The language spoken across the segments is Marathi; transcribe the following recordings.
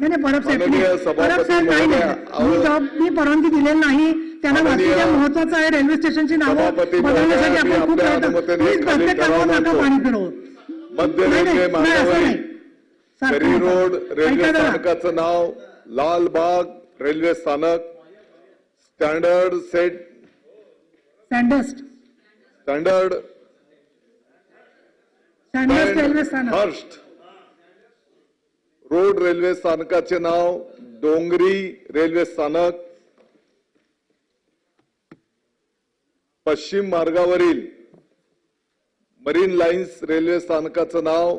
नाही नाही परब साहेब परब साहेब नाही. मी परवानगी दिलेली नाही त्यांना माननीय वाचू द्या महत्वाचं आहे रेल्वे स्टेशनची नावं बदलण्यासाठी आपण खूप प्रयत्न प्लीज प्रत्येक कामावर नका. पाणी फिरवू नाही, असं नाही. Road railway. स्थानकाचं नाव लालबाग रेल्वे स्थानक standard set Sandhurst standard Sandhurst railway स्थानक हर्स्ट रोड रेल्वे स्थानकाचे नाव डोंगरी रेल्वे स्थानक पश्चिम मार्गावरील मरीन लाईन्स रेल्वे स्थानकाचं नाव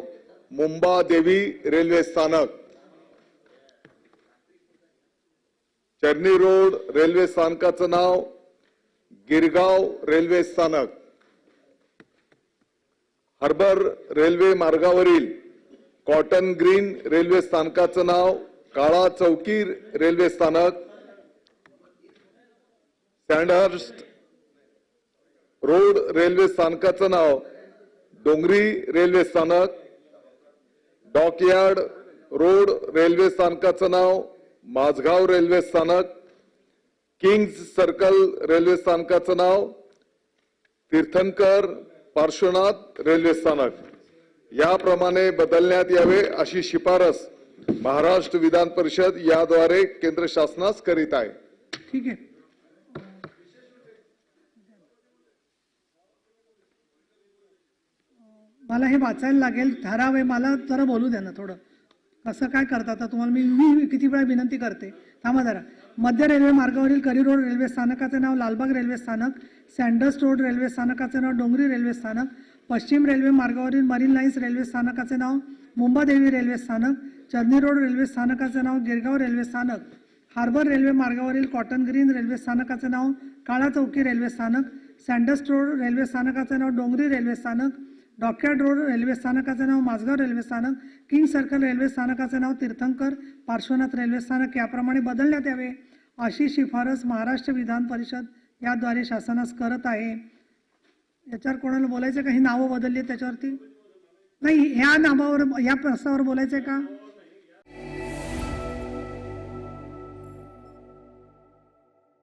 मुंबा देवी रेल्वे स्थानक. चर्नी रोड रेल्वे स्थानकाचं नाव गिरगाव रेल्वे स्थानक. हार्बर रेल्वे मार्गावरील कॉटन ग्रीन रेल्वे स्थानकाचं नाव काळा चौकी रेल्वे स्थानक सँडहर्स्ट रोड रेल्वे स्थानकाचं नाव डोंगरी रेल्वे स्थानक डॉकयार्ड रोड रेल्वे स्थानकाचं नाव माझगाव रेल्वे स्थानक किंग्ज सर्कल रेल्वे स्थानकाचं नाव तीर्थंकर पार्श्वनाथ रेल्वे स्थानक. याप्रमाणे बदलण्यात यावे अशी शिफारस महाराष्ट्र विधान परिषद याद्वारे केंद्र शासनास करीत आहे. ठीक आहे. मला हे वाचायला लागेल. ठराव आहे मला जरा बोलू द्या ना थोडं. कसं काय करता आता तुम्हाला मी मी किती वेळा विनंती करते. थांबा जरा. मध्य रेल्वे मार्गावरील करी रोड रेल्वे स्थानकाचे नाव लालबाग रेल्वे स्थानक सँडस रोड रेल्वे स्थानकाचे नाव डोंगरी रेल्वे स्थानक पश्चिम रेल्वे मार्गावरील मरीन लाईन्स रेल्वे स्थानकाचे नाव मुंबादेवी रेल्वे स्थानक चर्नी रोड रेल्वे स्थानकाचे नाव गिरगाव रेल्वे स्थानक हार्बर रेल्वे मार्गावरील कॉटन ग्रीन रेल्वे स्थानकाचे नाव काळा चौकी रेल्वे स्थानक सँडस रोड रेल्वे स्थानकाचे नाव डोंगरी रेल्वे स्थानक डॉकयार्ड रोड रेल्वे स्थानकाचे नाव माझगाव रेल्वे स्थानक किंग सर्कल रेल्वे स्थानकाचे नाव तीर्थंकर पार्श्वनाथ रेल्वे स्थानक याप्रमाणे बदलण्यात यावे अशी शिफारस महाराष्ट्र विधान परिषद याद्वारे शासनास करत आहे. याच्यावर कोणाला बोलायचं का? ही नावं बदलली आहेत त्याच्यावरती? नाही ह्या नावावर ह्या प्रस्तावावर बोलायचं आहे का?